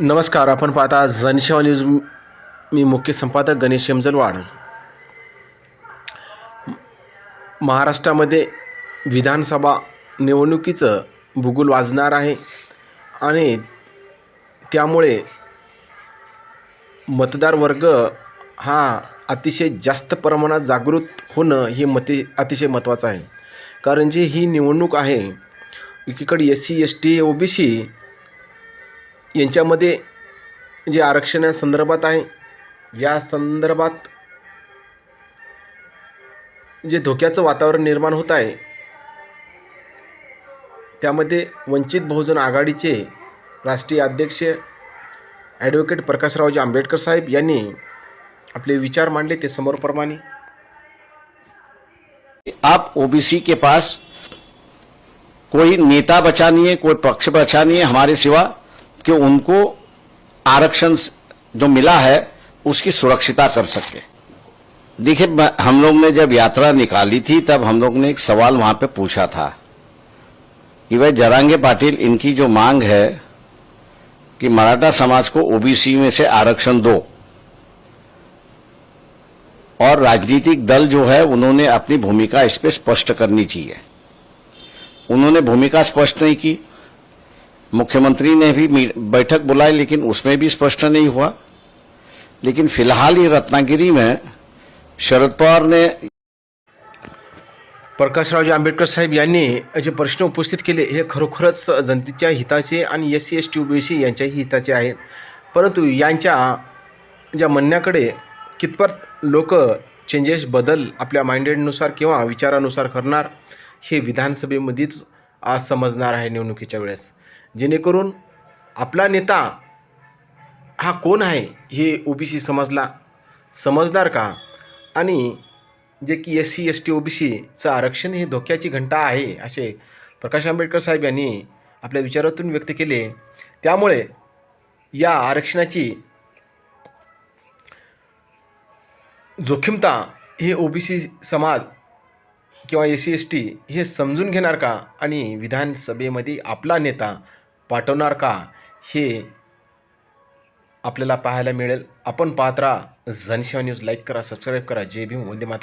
नमस्कार आपण पाहता जनसेवा न्यूज. मी मुख्य संपादक गणेश शेमजलवाड महाराष्ट्रामध्ये विधानसभा निवडणुकीचं भूगोल वाजणार आहे आणि त्यामुळे मतदार वर्ग हा अतिशय जास्त प्रमाणात जागृत होणं हे मते अतिशय महत्त्वाचं आहे. कारण जी ही निवडणूक आहे एकीकडे S C S T O B C यांच्यामध्ये जे आरक्षणासंदर्भात आहे या संदर्भात जे धोक्याचं वातावरण निर्माण होत आहे त्यामध्ये वंचित बहुजन आघाडीचे राष्ट्रीय अध्यक्ष ॲडव्होकेट प्रकाशरावजी आंबेडकर साहेब यांनी आपले विचार मांडले ते समोरप्रमाणे. आप ओबीसी के पास कोई नेता बचा नहीं है कोई पक्ष बचा नहीं है हमारे सिवा कि उनको आरक्षण जो मिला है, उसकी सुरक्षिता कर सके। देखिए हम लोग ने जब यात्रा निकाली थी, तब हम लोग ने एक सवाल वहाँ पे पूछा था कि भाई, जरांगे पाटिल, इनकी जो मांग है कि मराठा समाज को ओबीसी में से आरक्षण दो और राजनीतिक दल जो है, उन्होंने अपनी भूमिका इस पे स्पष्ट करनी चाहिए। उन्होंने भूमिका स्पष्ट नहीं की। मुख्यमंत्री ने भी मी- बैठक बुलाई लेकिन उसमें भी स्पष्ट नहीं हुआ। लेकिन फिलहाल ये रत्नागिरी में शरद पवार ने प्रकाशरावजी आंबेडकर साहेब यांनी जे प्रश्न उपस्थित केले हे खरोखरच जनतेच्या हिताचे आणि S C S T O B C यांच्याही हिताचे आहेत. परंतु यांच्या ज्या म्हणण्याकडे कितपत लोक चेंजेस बदल आपल्या माइंडेडनुसार किंवा विचारानुसार करणार हे विधानसभेमध्येच आज समजणार आहे निवडणुकीच्या वेळेस. जेणेकरून आपला नेता हा कोण आहे हे ओ बी सी समजला समजणार का? आणि जे की S C S T O B सीचं आरक्षण हे धोक्याची घंटा आहे असे प्रकाश आंबेडकर साहेब यांनी आपल्या विचारातून व्यक्त केले. त्यामुळे या आरक्षणाची जोखीमता हे ओ बी सी समाज किंवा एस सी एस टी हे समजून घेणार का? आणि विधानसभेमध्ये आपला नेता पाठवणार का? हे आपल्याला पाहायला मिळेल. आपण पाहत राहा. न्यूज. लाईक करा सबस्क्राईब करा. जय भीम. वंदे मातरम.